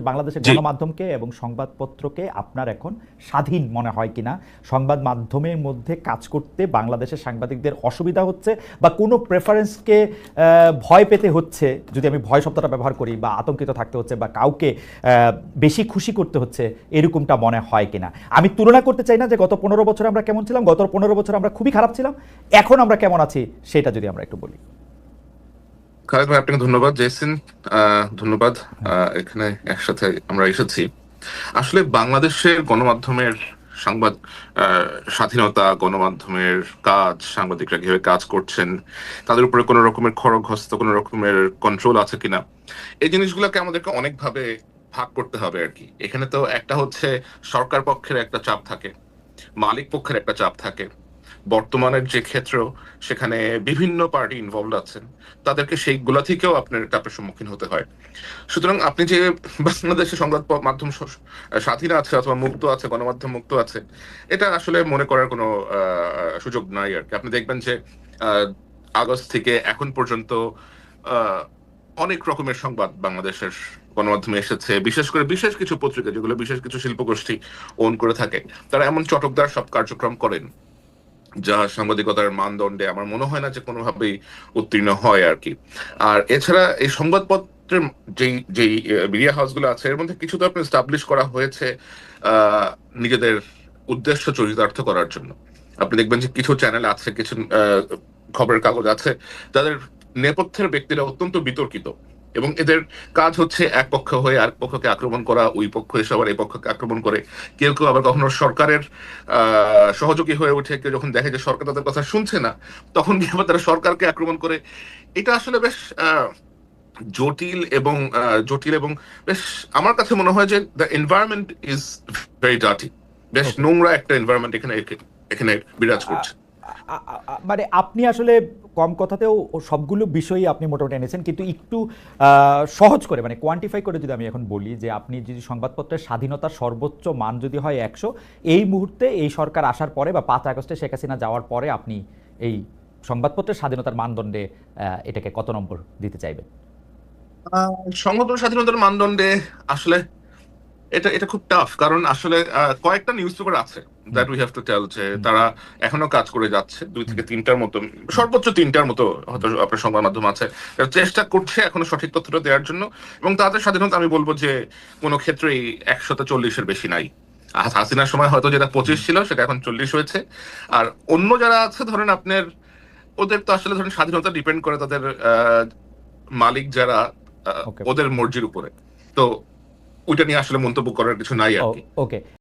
বাংলাদেশের গণমাধ্যমকে এবং সংবাদপত্রকে আপনার এখন স্বাধীন মনে হয় কিনা? সংবাদ মাধ্যমের মধ্যে কাজ করতে বাংলাদেশের সাংবাদিকদের অসুবিধা হচ্ছে বা কোনো প্রেফারেন্সকে ভয় পেতে হচ্ছে? যদি আমি ভয় শব্দটা ব্যবহার করি বা আতঙ্কিত থাকতে হচ্ছে বা কাউকে বেশি খুশি করতে হচ্ছে এরকমটা মনে হয় কিনা? আমি তুলনা করতে চাই না যে গত পনেরো বছর আমরা কেমন ছিলাম গত পনেরো বছর আমরা খুবই খারাপ ছিলাম। এখন আমরা কেমন আছি সেটা যদি আমরা একটু বলি। খালেদ ভাই, আপনাকে ধন্যবাদ। জেসিন ধন্যবাদ। এখানে একসাথে আমরা এসেছি। আসলে বাংলাদেশের গণমাধ্যমের সংবাদ স্বাধীনতা, গণমাধ্যমের কাজ, সাংবাদিকরা কীভাবে কাজ করছেন, তাদের উপরে কোনো রকমের খড়গহস্ত, কোনো রকমের কন্ট্রোল আছে কিনা, এই জিনিসগুলোকে আমাদেরকে অনেকভাবে ভাগ করতে হবে আর কি। এখানে তো একটা হচ্ছে সরকার পক্ষের একটা চাপ থাকে, মালিক পক্ষের একটা চাপ থাকে। বর্তমানের যে ক্ষেত্র, সেখানে বিভিন্ন পার্টি ইনভলভ আছেন, তাদেরকে সেইগুলা থেকেও আপনার চাপের সম্মুখীন হতে হয়। সুতরাং আপনি যে বাংলাদেশের সংবাদ মাধ্যম স্বাধীন আছে অথবা মুক্ত আছে, গণমাধ্যম মুক্ত আছে, এটা আসলে মনে করার কোনো সুযোগ নাই আর কি। আপনি দেখবেন যে আগস্ট থেকে এখন পর্যন্ত অনেক রকমের সংবাদ বাংলাদেশের গণমাধ্যমে এসেছে। বিশেষ করে বিশেষ কিছু পত্রিকা, যেগুলো বিশেষ কিছু শিল্পগোষ্ঠী ওন করে থাকে, তারা এমন চটকদার সব কার্যক্রম করেন। যা সাংবাদিকতার মানদণ্ডে আমার মনে হয় না যে কোনোভাবেই উত্তীর্ণ হয় আর কি। আর এছাড়া এই সংবাদপত্রের যেই যেই মিডিয়া হাউসগুলো আছে, এর মধ্যে কিছু তো আপনার স্টাবলিশ করা হয়েছে নিজেদের উদ্দেশ্য চরিতার্থ করার জন্য। আপনি দেখবেন যে কিছু চ্যানেল আছে, কিছু খবরের কাগজ আছে, যাদের নেপথ্যের ব্যক্তিরা অত্যন্ত বিতর্কিত। এবং এদের কাজ হচ্ছে এক পক্ষ হয়ে আরেক পক্ষকে আক্রমণ করা ওই পক্ষ এসে আবার এই পক্ষকে আক্রমণ করে। কেউ কেউ আবার কখনো সরকারের সহযোগী হয়ে ওঠে। কেউ যখন দেখে যে সরকার তাদের কথা শুনছে না তখন গিয়ে আবার তারা সরকারকে আক্রমণ করে। এটা আসলে বেশ জটিল এবং জটিল এবং বেশ আমার কাছে মনে হয় যে the environment is very dirty বেশ নোংরা একটা এনভায়রনমেন্ট এখানে এখানে বিরাজ করছে। মানে আপনি আসলে কম কথাতেও সবগুলো বিষয়ই আপনি মোটামুটি এনেছেন, কিন্তু একটু সহজ করে মানে কোয়ান্টিফাই করে যদি আমি এখন বলি যে আপনি যদি সংবাদপত্রের স্বাধীনতার সর্বোচ্চ মান যদি হয় একশো, এই মুহূর্তে এই সরকার আসার পরে বা পাঁচ আগস্টে শেখ হাসিনা যাওয়ার পরে আপনি এই সংবাদপত্রের স্বাধীনতার মানদণ্ডে এটাকে কত নম্বর দিতে চাইবেন? সংবাদ স্বাধীনতার মানদণ্ডে আসলে এটা এটা খুব টাফ কারণ আসলে কয়েকটা নিউজ পেপার আছে that we have to tell যে তারা এখনও কাজ করে যাচ্ছে দুই থেকে তিনটার মতো সর্বোচ্চ তিনটার মতো হয়তো আপনার সংবাদ মাধ্যম আছে। চেষ্টা করছে এখনও সঠিক তথ্যটা দেওয়ার জন্য এবং তাদের স্বাধীনতা আমি বলব যে কোনো ক্ষেত্রেই একশত চল্লিশের বেশি নাই। হাসিনার সময় হয়তো যেটা পঁচিশ ছিল সেটা এখন চল্লিশ হয়েছে। আর অন্য যারা আছে ধরেন আপনার ওদের তো আসলে ধরেন স্বাধীনতা ডিপেন্ড করে তাদের আহ, মালিক যারা ওদের মর্জির উপরে। তো ওইটা নিয়ে আসলে মন্তব্য করার কিছু নাই আর কি। ওকে